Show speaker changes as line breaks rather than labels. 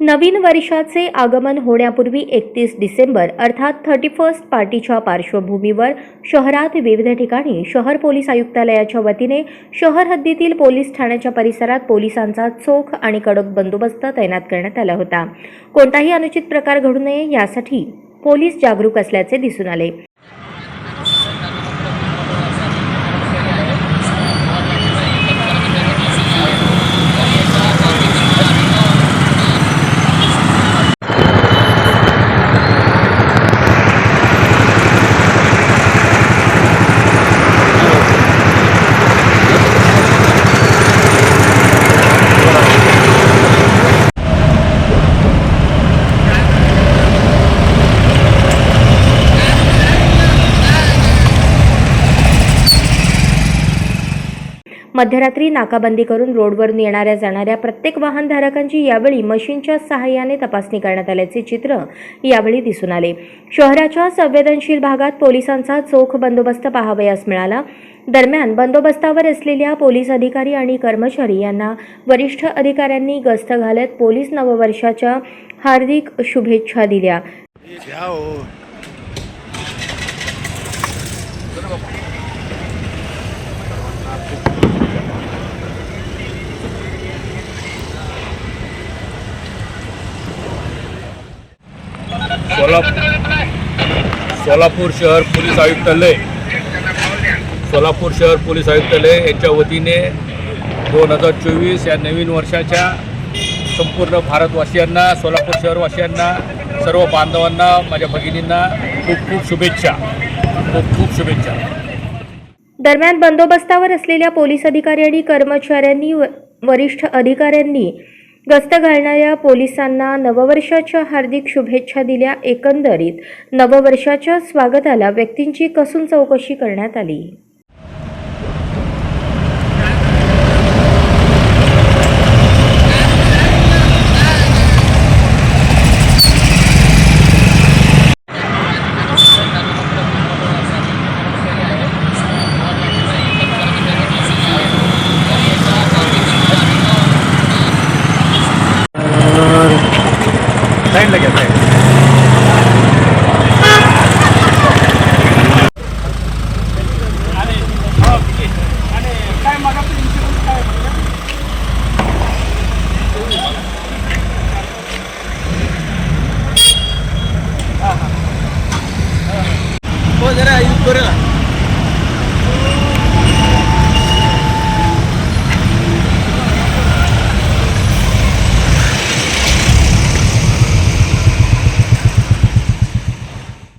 नवीन वर्षाचे आगमन होण्यापूर्वी एकतीस डिसेंबर अर्थात थर्टी फर्स्ट पार्टीच्या पार्श्वभूमीवर शहरात विविध ठिकाणी शहर पोलीस आयुक्तालयाच्या वतीने शहर हद्दीतील पोलीस ठाण्याच्या परिसरात पोलिसांचा चोख आणि कडक बंदोबस्त तैनात करण्यात आला होता. कोणताही अनुचित प्रकार घडू नये यासाठी पोलीस जागरूक असल्याचे दिसून आले. मध्यरात्री नाकाबंदी करून रोडवरून येणाऱ्या जाणाऱ्या प्रत्येक वाहनधारकांची यावेळी मशीनच्या सहाय्याने तपासणी करण्यात आल्याचे चित्र यावेळी दिसून आले. शहराच्या संवेदनशील भागात पोलिसांचा चोख बंदोबस्त पाहावयास मिळाला. दरम्यान बंदोबस्तावर असलेल्या पोलीस अधिकारी आणि कर्मचारी यांना वरिष्ठ अधिकाऱ्यांनी गस्त घालत पोलीस नववर्षाच्या हार्दिक शुभेच्छा दिल्या.
द्या
सोलापूर शहर पोलीस आयुक्तालय. सोलापूर शहर पोलीस आयुक्तालय यांच्या वतीने दोन हजार चोवीस या नवीन वर्षाच्या संपूर्ण भारतवासियांना सोलापूर शहरवासियांना सर्व बांधवांना माझ्या भगिनींना खूप खूप शुभेच्छा. खूप खूप शुभेच्छा.
दरम्यान बंदोबस्तावर असलेल्या पोलीस अधिकारी आणि कर्मचाऱ्यांनी वरिष्ठ अधिकाऱ्यांनी गस्त घालणाऱ्या पोलिसांना नववर्षाच्या हार्दिक शुभेच्छा दिल्या एकंदरीत. नववर्षाच्या स्वागताला व्यक्तींची कसून चौकशी करण्यात आली. गोरेला